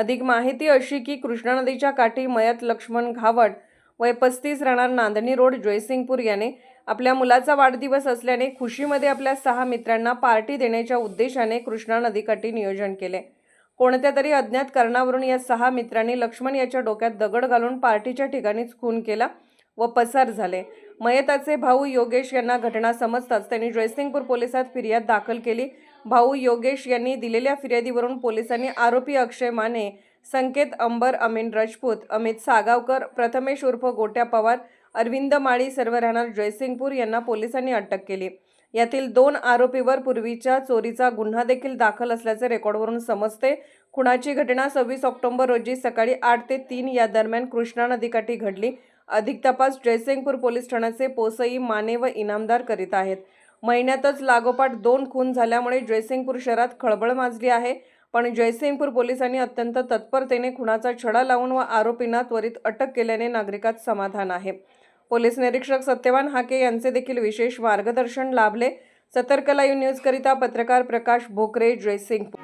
अधिक माहिती अशी की कृष्णा नदीच्या काठी मयत लक्ष्मण घावट वय पस्तीस राहणार नांदणी रोड जयसिंगपूर याने आपल्या मुलाचा वाढदिवस असल्याने खुशीमध्ये आपल्या सहा मित्रांना पार्टी देण्याच्या उद्देशाने कृष्णा नदीकाठी नियोजन केले. कोणत्या तरी अज्ञात कारणावरून या सहा मित्रांनी लक्ष्मण याच्या डोक्यात दगड घालून पार्टीच्या ठिकाणीच खून केला व पसार झाले. मयताचे भाऊ योगेश यांना घटना समजताच त्यांनी जयसिंगपूर पोलिसात फिर्याद दाखल केली. भाऊ योगेश यांनी दिलेल्या फिर्यादीवरून पोलिसांनी आरोपी अक्षय माने संकेत अंबर अमीन राजपूत अमित सागावकर प्रथमेश उर्फ गोट्या पवार अरविंद माळी सर्व राहणार जयसिंगपूर यांना पोलिसांनी अटक केली. यातील दोन आरोपीवर पूर्वीच्या चोरीचा गुन्हा देखील दाखल असल्याचे रेकॉर्डवरून समजते. खुणाची घटना सव्वीस ऑक्टोबर रोजी सकाळी आठ ते तीन या दरम्यान कृष्णा नदीकाठी घडली. अधिक तपास जयसिंगपूर पोलीस ठाण्याचे पोसई माने व इनामदार करीत आहेत. महिन्यातच लागोपाठ दोन खून झाल्यामुळे जयसिंगपूर शहरात खळबळ माजली आहे. पण जयसिंगपूर पोलिसांनी अत्यंत तत्परतेने खुनाचा छडा लावून व आरोपींना त्वरित अटक केल्याने नागरिकात समाधान आहे. पोलीस निरीक्षक सत्यवान हाके यांचे देखील विशेष मार्गदर्शन लाभले. सतर्क लाईव्ह न्यूजकरिता पत्रकार प्रकाश भोकरे जयसिंगपूर.